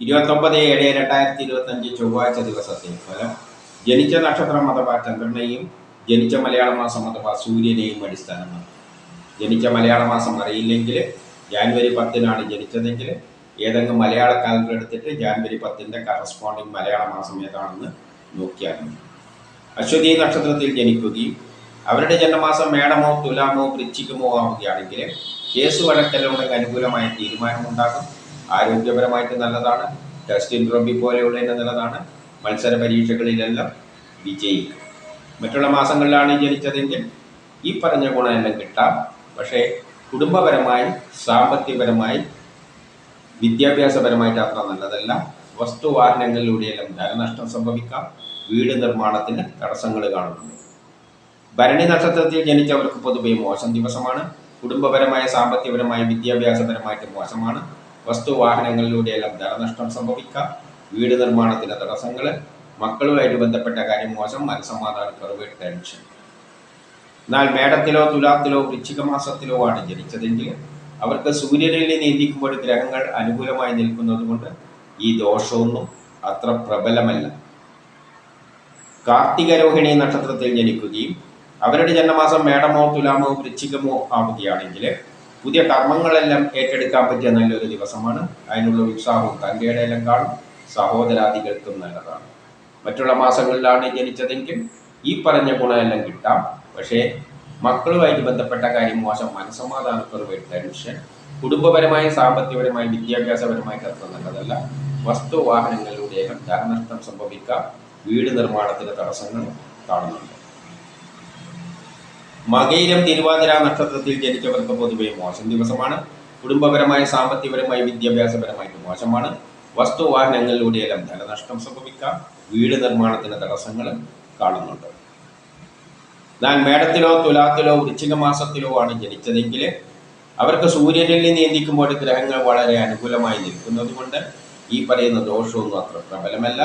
ഇരുപത്തൊമ്പത് ഏഴ് രണ്ടായിരത്തി ഇരുപത്തഞ്ച് ചൊവ്വാഴ്ച ദിവസത്തെ ഫലം. ജനിച്ച നക്ഷത്രം അഥവാ ചന്ദ്രനെയും ജനിച്ച മലയാള മാസം അഥവാ സൂര്യനെയും അടിസ്ഥാനമാണ് ജനിച്ച മലയാള മാസം അറിയില്ലെങ്കിൽ ജാനുവരി പത്തിനാണ് ജനിച്ചതെങ്കിൽ ഏതെങ്കിലും മലയാള കാലണ്ടർ എടുത്തിട്ട് ജാനുവരി പത്തിന്റെ കറസ്പോണ്ടിങ് മലയാള മാസം ഏതാണെന്ന് നോക്കിയാൽ മതി. അശ്വതി നക്ഷത്രത്തിൽ ജനിക്കുകയും അവരുടെ ജന്മമാസം മേടമോ തുലാമോ വൃശ്ചികമോ ആവുകയാണെങ്കിൽ കേസ് വഴക്കലുണ്ടെങ്കിൽ അനുകൂലമായ തീരുമാനമുണ്ടാകും. ആരോഗ്യപരമായിട്ട് നല്ലതാണ്. ടെസ്റ്റ് ഇൻട്രോബി പോലെയുള്ളതിന് നല്ലതാണ്. മത്സര പരീക്ഷകളിലെല്ലാം വിജയിക്കും. മറ്റുള്ള മാസങ്ങളിലാണ് ജനിച്ചതെങ്കിൽ ഈ പറഞ്ഞ ഗുണമെല്ലാം കിട്ടാം. പക്ഷേ കുടുംബപരമായി സാമ്പത്തികപരമായി വിദ്യാഭ്യാസപരമായിട്ട് അത്ര നല്ലതല്ല വസ്തുവാഹനങ്ങളിലൂടെയെല്ലാം ധനനഷ്ടം സംഭവിക്കാം. വീട് നിർമ്മാണത്തിന് തടസ്സങ്ങൾ കാണുന്നുണ്ട്. ഭരണി നക്ഷത്രത്തിൽ ജനിച്ചവർക്ക് പൊതുവെ മോശം ദിവസമാണ്. കുടുംബപരമായ സാമ്പത്തികപരമായ വിദ്യാഭ്യാസപരമായിട്ട് മോശമാണ്. വസ്തുവാഹനങ്ങളിലൂടെയെല്ലാം ധനനഷ്ടം സംഭവിക്കാം. വീട് നിർമ്മാണത്തിന് തടസ്സങ്ങൾ മക്കളുമായിട്ട് ബന്ധപ്പെട്ട കാര്യം മോശം മനസ്സമാധാനക്കുറവ് ടെൻഷൻ. എന്നാൽ മേടത്തിലോ തുലാത്തിലോ വൃശ്ചിക മാസത്തിലോ ആണ് ജനിച്ചതെങ്കിൽ അവർക്ക് സൂര്യനിൽ നീന്തിക്കുമ്പോൾ ഗ്രഹങ്ങൾ അനുകൂലമായി നിൽക്കുന്നത് കൊണ്ട് ഈ ദോഷമൊന്നും അത്ര പ്രബലമല്ല. കാർത്തിക രോഹിണി നക്ഷത്രത്തിൽ ജനിക്കുകയും അവരുടെ ജന്മമാസം മേടമോ തുലാമോ വൃശ്ചികമോ ആവുകയാണെങ്കിൽ പുതിയ കർമ്മങ്ങളെല്ലാം ഏറ്റെടുക്കാൻ പറ്റിയ നല്ലൊരു ദിവസമാണ്. അതിനുള്ള ഉത്സാഹവും തന്റെ എല്ലാം കാണും. സഹോദരാദികൾക്കും നല്ലതാണ്. മറ്റുള്ള മാസങ്ങളിലാണ് ജനിച്ചതെങ്കിൽ ഈ പറഞ്ഞ ഗുണമെല്ലാം കിട്ടാം. പക്ഷേ മക്കളുമായിട്ട് ബന്ധപ്പെട്ട കാര്യം മോശം. മനസമാധാനക്കുറവ് ടെൻഷൻ. കുടുംബപരമായി സാമ്പത്തികപരമായി വിദ്യാഭ്യാസപരമായി തത്വം നല്ലതല്ല. വസ്തു വാഹനങ്ങളിലൂടെ ധനനഷ്ടം സംഭവിക്കാം. വീട് നിർമ്മാണത്തിന് തടസ്സങ്ങൾ കാണുന്നുണ്ട്. മകയിരം തിരുവാതിര നക്ഷത്രത്തിൽ ജനിച്ചവർക്ക് പൊതുവേ മോശം ദിവസമാണ്. കുടുംബപരമായ സാമ്പത്തികപരമായി വിദ്യാഭ്യാസപരമായിട്ട് മോശമാണ്. വസ്തു വാഹനങ്ങളിലൂടെയെല്ലാം ധനനഷ്ടം സംഭവിക്കാം. വീട് നിർമ്മാണത്തിന് തടസ്സങ്ങൾ കാണുന്നുണ്ട്. ഞാൻ മേടത്തിലോ തുലാത്തിലോ വൃശ്ചിക മാസത്തിലോ ആണ് ജനിച്ചതെങ്കിൽ അവർക്ക് സൂര്യനിൽ നിയന്ത്രിക്കുമ്പോൾ ഗ്രഹങ്ങൾ വളരെ അനുകൂലമായി നിൽക്കുന്നത് കൊണ്ട് ഈ പറയുന്ന ദോഷമൊന്നും അത്ര പ്രബലമല്ല.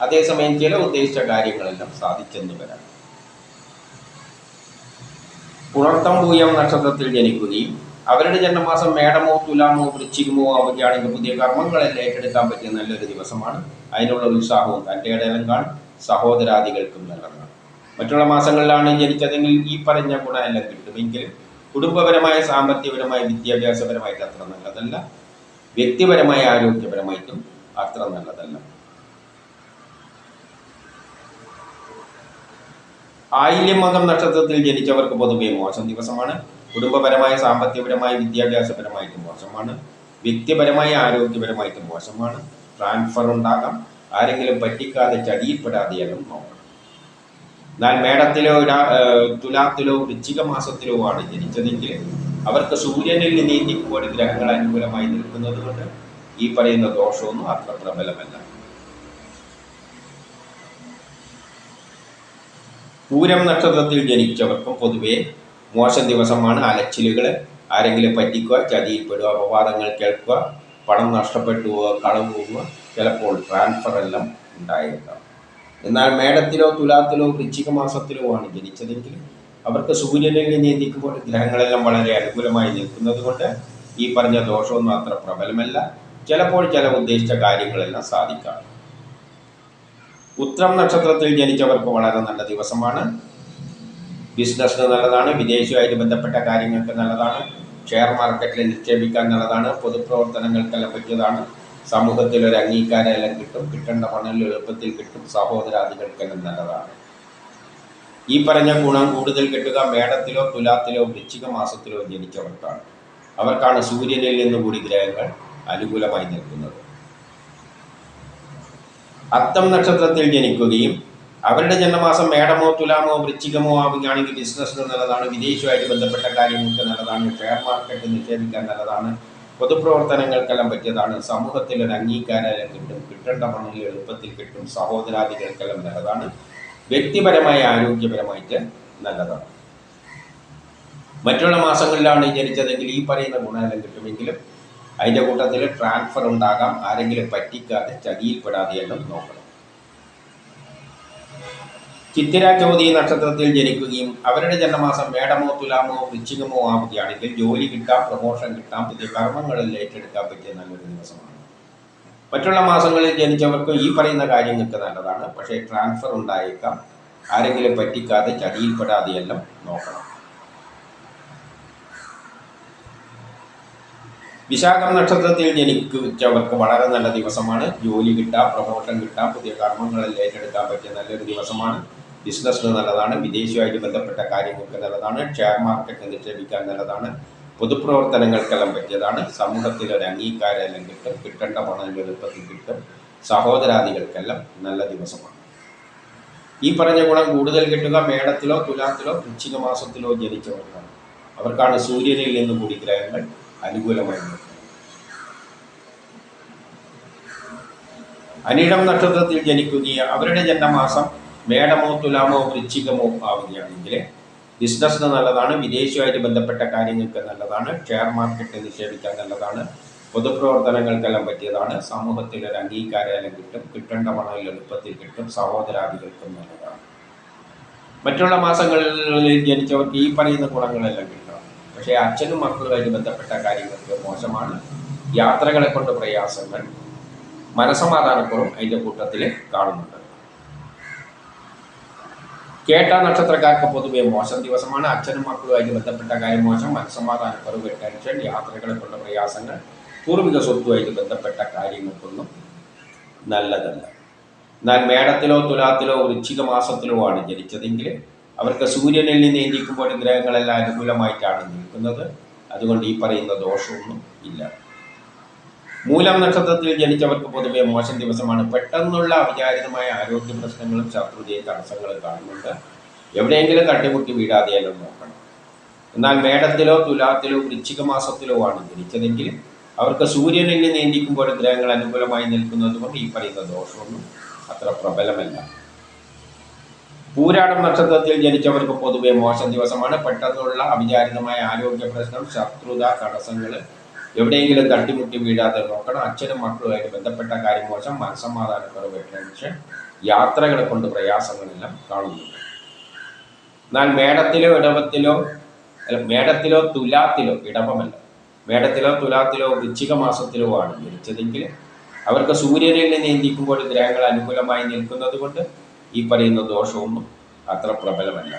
അതേസമയം ചില ഉദ്ദേശിച്ച കാര്യങ്ങളെല്ലാം സാധിച്ചെന്ന് വരാം. പുണർത്തം പൂയം നക്ഷത്രത്തിൽ ജനിക്കുകയും അവരുടെ ജന്മമാസം മേടമോ തുലാമോ വൃശ്ചികമോ ആവുകയാണെങ്കിൽ പുതിയ കർമ്മങ്ങളെല്ലാം ഏറ്റെടുക്കാൻ പറ്റിയ നല്ലൊരു ദിവസമാണ്. അതിനുള്ള ഉത്സാഹവും തന്റെ ഇടയിലും കാണും. സഹോദരാദികൾക്കും നല്ലതാണ് മറ്റുള്ള മാസങ്ങളിലാണ് ജനിച്ചതെങ്കിൽ ഈ പറഞ്ഞ ഗുണമെല്ലാം കിട്ടുമെങ്കിലും കുടുംബപരമായ സാമ്പത്തികപരമായ വിദ്യാഭ്യാസപരമായിട്ട് അത്ര നല്ലതല്ല. വ്യക്തിപരമായ ആരോഗ്യപരമായിട്ടും അത്ര നല്ലതല്ല. ആയില്യമകം നക്ഷത്രത്തിൽ ജനിച്ചവർക്ക് പൊതുവെ മോശം ദിവസമാണ്. കുടുംബപരമായ സാമ്പത്തികപരമായ വിദ്യാഭ്യാസപരമായിട്ടും മോശമാണ്. വ്യക്തിപരമായ ആരോഗ്യപരമായിട്ടും മോശമാണ്. ട്രാൻസ്ഫർ ഉണ്ടാകാം. ആരെങ്കിലും പറ്റിക്കാതെ ചതിയിൽപ്പെടാതെയെല്ലാം നോക്കണം. എന്നാൽ മേടത്തിലോ തുലാത്തിലോ വൃശ്ചിക മാസത്തിലോ ആണ് ജനിച്ചതെങ്കിൽ അവർക്ക് സൂര്യനിൽ നീന്തിക്കുമ്പോൾ ഗ്രഹങ്ങൾ അനുകൂലമായി നിൽക്കുന്നത് കൊണ്ട് ഈ പറയുന്ന ദോഷമൊന്നും അത്ര പ്രബലമല്ല. പൂരം നക്ഷത്രത്തിൽ ജനിച്ചവർക്കും പൊതുവേ മോശം ദിവസമാണ്. അലച്ചിലുകൾ ആരെങ്കിലും പറ്റിക്കുക ചതിയിൽപ്പെടുക അപവാദങ്ങൾ കേൾക്കുക പണം നഷ്ടപ്പെട്ടു പോവുക കളവ് പോവുക ചിലപ്പോൾ ട്രാൻസ്ഫർ എല്ലാം ഉണ്ടായേക്കാം. എന്നാൽ മേടത്തിലോ തുലാത്തിലോ വൃശ്ചിക മാസത്തിലോ ആണ് ജനിച്ചതെങ്കിൽ അവർക്ക് സൂര്യനിൽ നീന്തിക്കുമ്പോൾ ഗ്രഹങ്ങളെല്ലാം വളരെ അനുകൂലമായി നിൽക്കുന്നത് കൊണ്ട് ഈ പറഞ്ഞ ദോഷമൊന്നും അത്ര പ്രബലമല്ല. ചിലപ്പോൾ ചില ഉദ്ദേശിച്ച കാര്യങ്ങളെല്ലാം സാധിക്കാം. ഉത്രം നക്ഷത്രത്തിൽ ജനിച്ചവർക്ക് വളരെ നല്ല ദിവസമാണ്. ബിസിനസ്സിന് നല്ലതാണ് വിദേശവുമായിട്ട് ബന്ധപ്പെട്ട കാര്യങ്ങൾക്ക് നല്ലതാണ് ഷെയർ മാർക്കറ്റിൽ നിക്ഷേപിക്കാൻ നല്ലതാണ് പൊതുപ്രവർത്തനങ്ങൾക്കെല്ലാം പറ്റിയതാണ്. സമൂഹത്തിൽ ഒരു അംഗീകാരമെല്ലാം കിട്ടും കിട്ടേണ്ട പണം എളുപ്പത്തിൽ കിട്ടും സഹോദരാദികൾക്കെല്ലാം നല്ലതാണ്. ഈ പറഞ്ഞ ഗുണം കൂടുതൽ കിട്ടുക മേടത്തിലോ തുലാത്തിലോ വൃശ്ചിക മാസത്തിലോ ജനിച്ചവർക്കാണ്. അവർക്കാണ് സൂര്യനിൽ നിന്നുകൂടി ഗ്രഹങ്ങൾ അനുകൂലമായി നിൽക്കുന്നത്. അത്തം നക്ഷത്രത്തിൽ ജനിക്കുകയും അവരുടെ ജന്മമാസം മേടമോ തുലാമോ വൃശ്ചികമോ ആവുകയാണെങ്കിൽ ബിസിനസ്സിന് നല്ലതാണ് വിദേശവുമായിട്ട് ബന്ധപ്പെട്ട കാര്യങ്ങൾക്ക് നല്ലതാണ് ഷെയർ മാർക്കറ്റ് നിക്ഷേപിക്കാൻ നല്ലതാണ് പൊതുപ്രവർത്തനങ്ങൾക്കെല്ലാം പറ്റിയതാണ് സമൂഹത്തിൽ ഒരു അംഗീകാരം കിട്ടും കിട്ടേണ്ട പണങ്ങൾ എളുപ്പത്തിൽ കിട്ടും സഹോദരാദികൾക്കെല്ലാം നല്ലതാണ് വ്യക്തിപരമായ ആരോഗ്യപരമായിട്ട് നല്ലതാണ്. മറ്റുള്ള മാസങ്ങളിലാണ് ജനിച്ചതെങ്കിൽ ഈ പറയുന്ന ഗുണമെല്ലാം കിട്ടുമെങ്കിലും അതിന്റെ കൂട്ടത്തിൽ ട്രാൻസ്ഫർ ഉണ്ടാകാം. ആരെങ്കിലും പറ്റിക്കാതെ ചതിയിൽപ്പെടാതെ എല്ലാം നോക്കണം. ചിത്തിര ചോതി നക്ഷത്രത്തിൽ ജനിക്കുകയും അവരുടെ ജന്മമാസം മേടമോ തുലാമോ വൃശ്ചികമോ ആവുകയാണെങ്കിൽ ജോലി കിട്ടാം പ്രമോഷൻ കിട്ടാം പുതിയ കർമ്മങ്ങളിൽ ഏറ്റെടുക്കാൻ പറ്റിയ നല്ലൊരു ദിവസമാണ്. മറ്റുള്ള മാസങ്ങളിൽ ജനിച്ചവർക്ക് ഈ പറയുന്ന കാര്യങ്ങൾക്ക് നല്ലതാണ്. പക്ഷേ ട്രാൻസ്ഫർ ഉണ്ടായേക്കാം. ആരെങ്കിലും പറ്റിക്കാതെ ചതിയിൽപ്പെടാതെയെല്ലാം നോക്കണം. വിശാഖം നക്ഷത്രത്തിൽ ജനിക്കുന്നവർക്ക് വളരെ നല്ല ദിവസമാണ്. ജോലി കിട്ടാം പ്രൊമോഷൻ കിട്ടാം പുതിയ കർമ്മങ്ങളിൽ ഏറ്റെടുക്കാൻ പറ്റിയ നല്ലൊരു ദിവസമാണ്. ബിസിനസ്സിന് നല്ലതാണ് വിദേശവുമായിട്ട് ബന്ധപ്പെട്ട കാര്യങ്ങൾക്ക് നല്ലതാണ് ഷെയർ മാർക്കറ്റ് നിക്ഷേപിക്കാൻ നല്ലതാണ് പൊതുപ്രവർത്തനങ്ങൾക്കെല്ലാം പറ്റിയതാണ്. സമൂഹത്തിൽ ഒരു അംഗീകാരമെല്ലാം കിട്ടും കിട്ടേണ്ട പണം എളുപ്പത്തിൽ കിട്ടും. സഹോദരാദികൾക്കെല്ലാം നല്ല ദിവസമാണ്. ഈ പറഞ്ഞ ഗുണം കൂടുതൽ കിട്ടുക മേടത്തിലോ തുലാത്തിലോ വൃശ്ചിക മാസത്തിലോ ജനിച്ചവർക്കാണ്. അവർക്കാണ് സൂര്യനിൽ നിന്നും കൂടി ഗ്രഹങ്ങൾ അനുകൂലമായി അനിഴം നക്ഷത്രത്തിൽ ജനിക്കുകയും അവരുടെ ജന്മമാസം മേടമോ തുലാമോ വൃശ്ചികമോ ആവുകയാണെങ്കിൽ ബിസിനസ്സിന് നല്ലതാണ് വിദേശവുമായിട്ട് ബന്ധപ്പെട്ട കാര്യങ്ങൾക്ക് നല്ലതാണ് ഷെയർ മാർക്കറ്റ് നിക്ഷേപിക്കാൻ നല്ലതാണ് പൊതുപ്രവർത്തനങ്ങൾക്കെല്ലാം പറ്റിയതാണ് സമൂഹത്തിൽ ഒരു അംഗീകാരം കിട്ടും കിട്ടേണ്ട പണം എളുപ്പത്തിൽ കിട്ടും സഹോദരാദികൾക്കും നല്ലതാണ്. മറ്റുള്ള മാസങ്ങളിൽ ജനിച്ചവർക്ക് ഈ പറയുന്ന ഗുണങ്ങളെല്ലാം കിട്ടും. പക്ഷേ അച്ഛനും മക്കളുമായിട്ട് ബന്ധപ്പെട്ട കാര്യങ്ങൾക്ക് മോശമാണ്. യാത്രകളെ കൊണ്ട് പ്രയാസങ്ങൾ മനസമാധാനക്കുറവും അതിന്റെ കൂട്ടത്തിൽ കാണുന്നുണ്ട്. കേട്ട നക്ഷത്രക്കാർക്ക് പൊതുവെ മോശം ദിവസമാണ്. അച്ഛനും മക്കളുമായി ബന്ധപ്പെട്ട കാര്യം മോശം. മനസമാധാനക്കുറവ് ടെൻഷൻ യാത്രകളെ കൊണ്ട പ്രയാസങ്ങൾ പൂർവിക സ്വത്തുമായിട്ട് ബന്ധപ്പെട്ട കാര്യങ്ങൾക്കൊന്നും നല്ലതല്ല. എന്നാൽ മേടത്തിലോ തുലാത്തിലോ വൃശ്ചിക മാസത്തിലോ ആണ് ജനിച്ചതെങ്കിൽ അവർക്ക് സൂര്യനിൽ നിന്ന് എന്തിക്കുമ്പോൾ ഗ്രഹങ്ങളെല്ലാം അനുകൂലമായിട്ടാണ് നിൽക്കുന്നത്. അതുകൊണ്ട് ഈ പറയുന്ന ദോഷമൊന്നും ഇല്ല. മൂലം നക്ഷത്രത്തിൽ ജനിച്ചവർക്ക് പൊതുവെ മോശം ദിവസമാണ്. പെട്ടെന്നുള്ള അവിചാരിതമായ ആരോഗ്യ പ്രശ്നങ്ങളും ശത്രുതയും തടസ്സങ്ങളും കാണുന്നുണ്ട്. എവിടെയെങ്കിലും തട്ടിമുട്ടി വീഴാതെയെല്ലാം നോക്കണം. എന്നാൽ മേടത്തിലോ തുലാത്തിലോ വൃശ്ചിക മാസത്തിലോ ആണ് ജനിച്ചതെങ്കിൽ അവർക്ക് സൂര്യനിൽ നിയന്ത്രിക്കുമ്പോൾ ഗ്രഹങ്ങൾ അനുകൂലമായി നിൽക്കുന്നതുകൊണ്ട് ഈ പറയുന്ന ദോഷമൊന്നും അത്ര പ്രബലമല്ല. പൂരാടം നക്ഷത്രത്തിൽ ജനിച്ചവർക്ക് പൊതുവെ മോശം ദിവസമാണ്. പെട്ടെന്നുള്ള അവിചാരിതമായ ആരോഗ്യ പ്രശ്നം ശത്രുത തടസ്സങ്ങൾ എവിടെയെങ്കിലും തട്ടിമുട്ടി വീഴാതെ നോക്കണം. അച്ഛനും മക്കളുമായിട്ട് ബന്ധപ്പെട്ട കാര്യം മോശം. മനസ്സമാധാനക്കുറവ് ടെൻഷൻ യാത്രകളെ കൊണ്ട് പ്രയാസങ്ങളെല്ലാം കാണുന്നുണ്ട് എന്നാൽ മേടത്തിലോ ഇടവത്തിലോ മേടത്തിലോ തുലാത്തിലോ ഇടവമല്ല മേടത്തിലോ തുലാത്തിലോ വൃശ്ചിക മാസത്തിലോ ആണ് ജനിച്ചതെങ്കിൽ അവർക്ക് സൂര്യനിൽ നിന്ന് നീന്തിക്കുമ്പോൾ ഗ്രഹങ്ങൾ അനുകൂലമായി നിൽക്കുന്നത് കൊണ്ട് ഈ പറയുന്ന ദോഷമൊന്നും അത്ര പ്രബലമല്ല.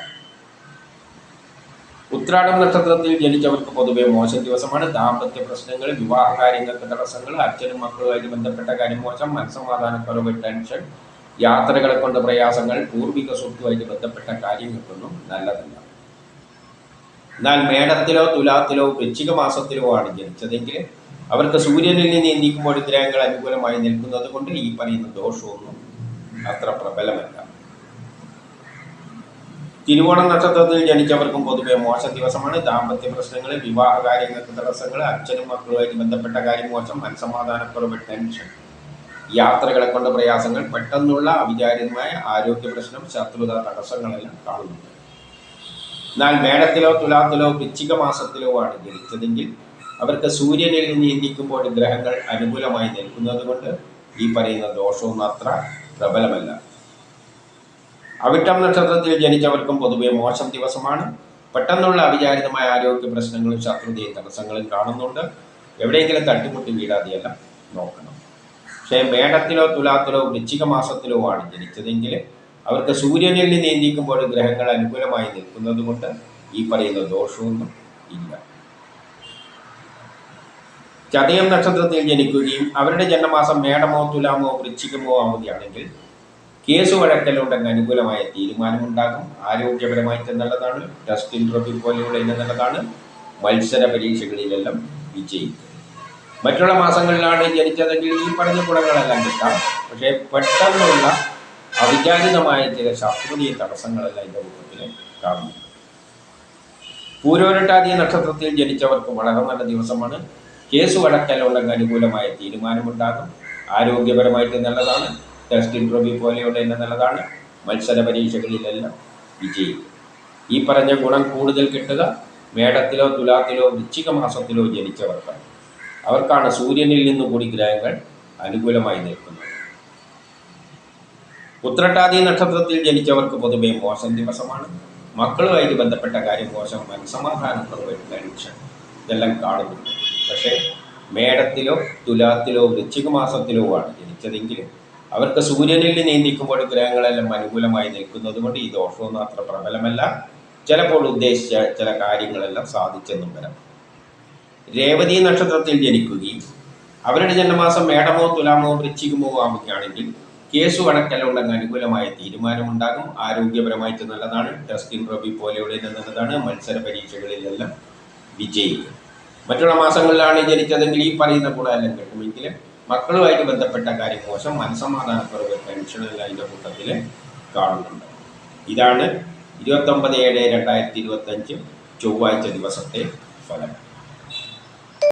ഉത്രാടം നക്ഷത്രത്തിൽ ജനിച്ചവർക്ക് പൊതുവെ മോശം ദിവസമാണ്. ദാമ്പത്യ പ്രശ്നങ്ങൾ വിവാഹ കാര്യങ്ങൾക്ക് തടസ്സങ്ങൾ അച്ഛനും മക്കളുമായിട്ട് ബന്ധപ്പെട്ട കാര്യം മോശം മനസ്സമാധാനക്കുറവ് ടെൻഷൻ യാത്രകളെ കൊണ്ട് പ്രയാസങ്ങൾ പൂർവിക സ്വത്തുമായിട്ട് ബന്ധപ്പെട്ട കാര്യങ്ങൾക്കൊന്നും നല്ലതല്ല. എന്നാൽ മേടത്തിലോ തുലാത്തിലോ വൃശ്ചിക മാസത്തിലോ ആണ് ജനിച്ചതെങ്കിൽ അവർക്ക് സൂര്യനിൽ നിന്ന് നീക്കുമ്പോൾ ഗ്രഹങ്ങൾ അനുകൂലമായി നിൽക്കുന്നത് കൊണ്ട് ഈ പറയുന്ന ദോഷമൊന്നും അത്ര പ്രബലമല്ല. തിരുവോണം നക്ഷത്രത്തിൽ ജനിച്ചവർക്കും പൊതുവെ മോശം ദിവസമാണ്. ദാമ്പത്യ പ്രശ്നങ്ങൾ വിവാഹ കാര്യങ്ങൾക്ക് തടസ്സങ്ങൾ അച്ഛനും മക്കളുമായിട്ട് ബന്ധപ്പെട്ട കാര്യം മോശം മനസമാധാനക്കുറവ് ടെൻഷൻ യാത്രകളെ കൊണ്ട് പ്രയാസങ്ങൾ പെട്ടെന്നുള്ള അവിചാരിതമായ ആരോഗ്യ പ്രശ്നം ശത്രുത തടസ്സങ്ങളെല്ലാം കാണുന്നുണ്ട് എന്നാൽ മേടത്തിലോ തുലാത്തിലോ വൃശ്ചിക മാസത്തിലോ ആണ് ജനിച്ചതെങ്കിൽ അവർക്ക് സൂര്യനിൽ നിന്ന് ഗ്രഹങ്ങൾ അനുകൂലമായി നിൽക്കുന്നത് കൊണ്ട് ഈ പറയുന്ന ദോഷവും അത്ര പ്രബലമല്ല. അവിട്ടം നക്ഷത്രത്തിൽ ജനിച്ചവർക്കും പൊതുവെ മോശം ദിവസമാണ്. പെട്ടെന്നുള്ള അവിചാരിതമായ ആരോഗ്യ പ്രശ്നങ്ങളും ശത്രുതയും തടസ്സങ്ങളും കാണുന്നുണ്ട്. എവിടെയെങ്കിലും തട്ടിമുട്ടി വീഴാതെയെല്ലാം നോക്കണം. പക്ഷേ മേടത്തിലോ തുലാത്തിലോ വൃശ്ചിക മാസത്തിലോ ആണ് ജനിച്ചതെങ്കിൽ അവർക്ക് സൂര്യനിൽ നിയന്ത്രിക്കുമ്പോൾ ഗ്രഹങ്ങൾ അനുകൂലമായി നിൽക്കുന്നത് കൊണ്ട് ഈ പറയുന്ന ദോഷമൊന്നും ഇല്ല. ചതയം നക്ഷത്രത്തിൽ ജനിക്കുകയും അവരുടെ ജന്മമാസം മേടമോ തുലാമോ വൃശ്ചികമോ ആവുകയാണെങ്കിൽ കേസ് വഴക്കലുണ്ടെങ്കിൽ അനുകൂലമായ തീരുമാനമുണ്ടാകും. ആരോഗ്യപരമായിട്ട് നല്ലതാണ്. ടെസ്റ്റ് ഇൻട്രോഫി പോലെയുള്ള ഇനം നല്ലതാണ്. മത്സര പരീക്ഷകളിലെല്ലാം വിജയിക്കും. മറ്റുള്ള മാസങ്ങളിലാണ് ജനിച്ചതെങ്കിൽ ഈ പറഞ്ഞ ഗുണങ്ങളെല്ലാം കിട്ടാം. പക്ഷേ പെട്ടെന്നുള്ള അവിചാരിതമായ ചില ശാസ്ത്രീയ തടസ്സങ്ങളെല്ലാം ഇതിന്റെ രൂപത്തിൽ കാണുന്നു പൂരോരട്ടാതി നക്ഷത്രത്തിൽ ജനിച്ചവർക്ക് വളരെ നല്ല ദിവസമാണ്. കേസ് വഴക്കലുണ്ടെങ്കിൽ അനുകൂലമായ തീരുമാനമുണ്ടാകും. ആരോഗ്യപരമായിട്ട് നല്ലതാണ്. ടെസ്റ്റ് ഇൻട്രോവ്യൂ പോലെയുള്ള നല്ലതാണ് മത്സര പരീക്ഷകളിലെല്ലാം വിജയിക്കും ഈ പറഞ്ഞ ഗുണം കൂടുതൽ കിട്ടുക മേടത്തിലോ തുലാത്തിലോ വൃശ്ചിക മാസത്തിലോ ജനിച്ചവർക്കാണ്. അവർക്കാണ് സൂര്യനിൽ നിന്ന് കൂടി ഗ്രഹങ്ങൾ അനുകൂലമായി നിൽക്കുന്നത്. ഉത്രട്ടാതി നക്ഷത്രത്തിൽ ജനിച്ചവർക്ക് പൊതുവെ മോശം ദിവസമാണ്. മക്കളുമായിട്ട് ബന്ധപ്പെട്ട കാര്യം മോശം മനസമാധാനക്കുറവ് ടെൻഷൻ ഇതെല്ലാം കാണുന്നുണ്ട്. പക്ഷേ മേടത്തിലോ തുലാത്തിലോ വൃശ്ചിക മാസത്തിലോ ആണ് ജനിച്ചതെങ്കിൽ അവർക്ക് സൂര്യനിൽ നീന്തിക്കുമ്പോൾ ഗ്രഹങ്ങളെല്ലാം അനുകൂലമായി നിൽക്കുന്നത് കൊണ്ട് ഈ ദോഷമൊന്നും അത്ര പ്രബലമല്ല. ചിലപ്പോൾ ഉദ്ദേശിച്ച ചില കാര്യങ്ങളെല്ലാം സാധിച്ചെന്നും വരാം. രേവതി നക്ഷത്രത്തിൽ ജനിക്കുകയും അവരുടെ ജന്മമാസം മേടമോ തുലാമോ വൃശ്ചികമോ ആവുകയാണെങ്കിൽ കേസ് വഴക്കെല്ലാം അനുകൂലമായ തീരുമാനമുണ്ടാകും. ആരോഗ്യപരമായിട്ട് നല്ലതാണ്. ടെസ്റ്റിൻ റബി പോലെയുള്ള നല്ലതാണ്. മത്സര പരീക്ഷകളിലെല്ലാം വിജയിക്കും. മറ്റുള്ള മാസങ്ങളിലാണ് ജനിച്ചതെങ്കിൽ ഈ പറയുന്ന ഗുണമെല്ലാം കിട്ടുമെങ്കിൽ മക്കളുമായിട്ട് ബന്ധപ്പെട്ട കാര്യം മോശം. മനസമാധാനക്കുറവ് ടെൻഷനെല്ലാം അതിന്റെ കൂട്ടത്തിൽ കാണുന്നുണ്ട്. ഇതാണ് ഇരുപത്തൊമ്പത് ഏഴ് രണ്ടായിരത്തി ഇരുപത്തഞ്ച് ചൊവ്വാഴ്ച ദിവസത്തെ ഫലം.